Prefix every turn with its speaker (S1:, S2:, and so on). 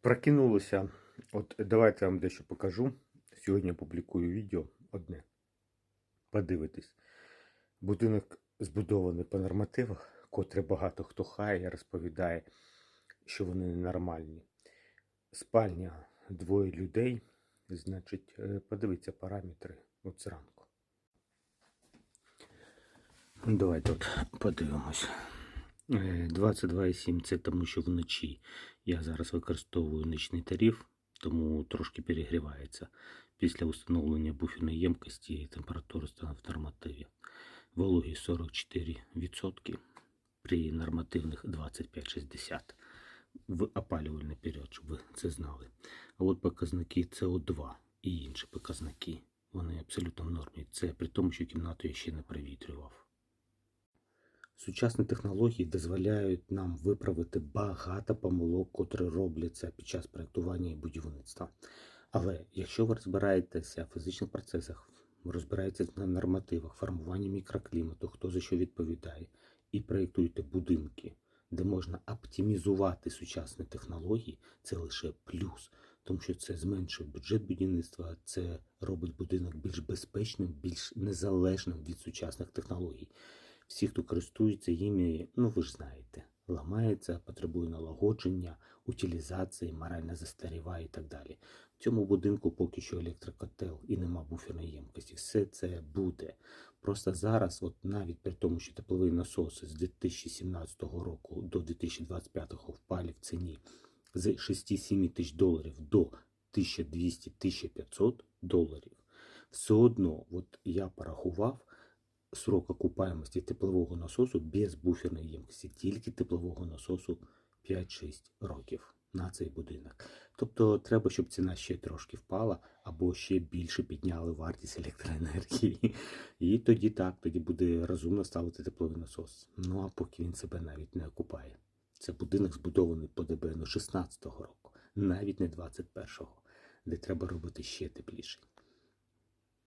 S1: Прокинулося. От давайте я вам дещо покажу. Сьогодні публікую відео одне. Подивитись. Будинок збудований по нормативах, котре багато хто хає, розповідає, що вони ненормальні. Спальня двоє людей. Значить, е, подивіться параметри от зранку. Давайте от подивимось. Е, 22,7 це тому, що вночі я зараз використовую нічний тариф, тому трошки перегрівається. Після встановлення буферної ємкості температура стане в нормативі. Вологість 44% при нормативних 25-60 в опалювальний період, щоб ви це знали. А от показники СО2 і інші показники, вони абсолютно в нормі. Це при тому, що кімнату я ще не провітрював. Сучасні технології дозволяють нам виправити багато помилок, котрі робляться під час проєктування і будівництва. Але якщо ви розбираєтеся в фізичних процесах, розбираєтеся на нормативах, формуванні мікроклімату, хто за що відповідає, і проєктуєте будинки, де можна оптимізувати сучасні технології, це лише плюс, тому що це зменшує бюджет будівництва, це робить будинок більш безпечним, більш незалежним від сучасних технологій. Всі, хто користується їми, ну ви ж знаєте, ламається, потребує налагодження, утилізації, морально застаріває і так далі. В цьому будинку поки що електрокотел і нема буферної ємкості. Все це буде. Просто зараз, от навіть при тому, що тепловий насос з 2017 року до 2025 впали в ціні з 6-7 тисяч доларів до 1200-1500 доларів, все одно, от я порахував срок окупаємості теплового насосу без буферної ємкості, тільки теплового насосу 5-6 років на цей будинок. Тобто треба, щоб ціна ще трошки впала, або ще більше підняли вартість електроенергії. І тоді так, тоді буде розумно ставити тепловий насос. Ну а поки він себе навіть не окупає. Це будинок збудований по ДБНу 16-го року, навіть не 21-го, де треба робити ще тепліший.